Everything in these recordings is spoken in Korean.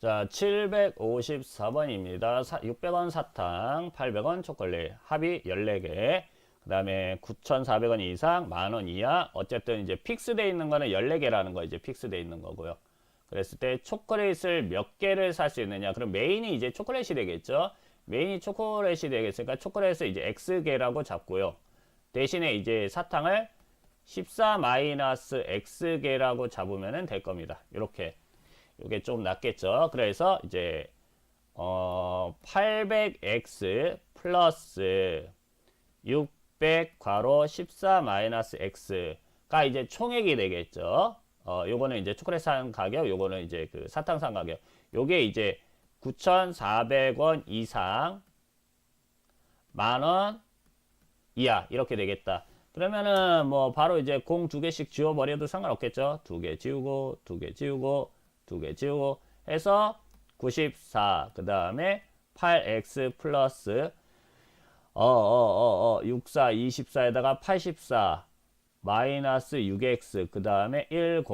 자, 754번입니다. 600원 사탕, 800원 초콜릿, 합이 14개. 그 다음에 9,400원 이상, 만원 이하. 어쨌든 이제 픽스돼 있는 거는 14개라는 거 이제 픽스돼 있는 거고요. 그랬을 때 초콜릿을 몇 개를 살 수 있느냐. 그럼 메인이 이제 초콜릿이 되겠죠. 메인이 초콜릿이 되겠으니까 초콜릿을 이제 X개라고 잡고요. 대신에 이제 사탕을 14-X개라고 잡으면 될 겁니다. 이렇게. 이게 좀 낫겠죠. 그래서 이제 어 800x 플러스 600 괄호 14 마이너스 x가 이제 총액이 되겠죠. 어 요거는 이제 초콜릿 산 가격, 요거는 이제 그 사탕 산 가격. 요게 이제 9,400원 이상 만원 이하 이렇게 되겠다. 그러면은 뭐 바로 이제 공 두 개씩 지워 버려도 상관없겠죠. 두 개 지우고 두 개 지우고 두 개 지우고 해서 94. 그 다음에 8x 플러스 어어어어 64 24에다가 84 마이너스 6x 그 다음에 100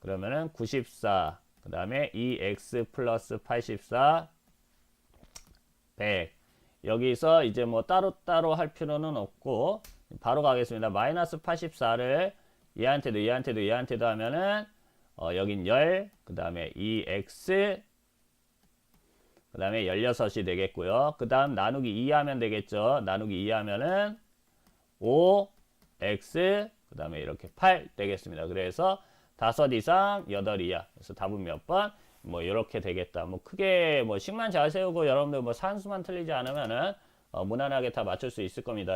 그러면은 94 그 다음에 2x 플러스 84 100 여기서 이제 뭐 따로따로 할 필요는 없고 바로 가겠습니다. 마이너스 84를 얘한테도 얘한테도 얘한테도 하면은 어, 여긴 10, 그 다음에 2x, 그 다음에 16이 되겠고요. 그 다음 나누기 2 하면 되겠죠. 나누기 2 하면은 5x, 그 다음에 이렇게 8 되겠습니다. 그래서 5 이상 8 이하. 그래서 답은 몇 번? 뭐 이렇게 되겠다. 뭐 크게 뭐 식만 잘 세우고 여러분들 뭐 산수만 틀리지 않으면은 어, 무난하게 다 맞출 수 있을 겁니다.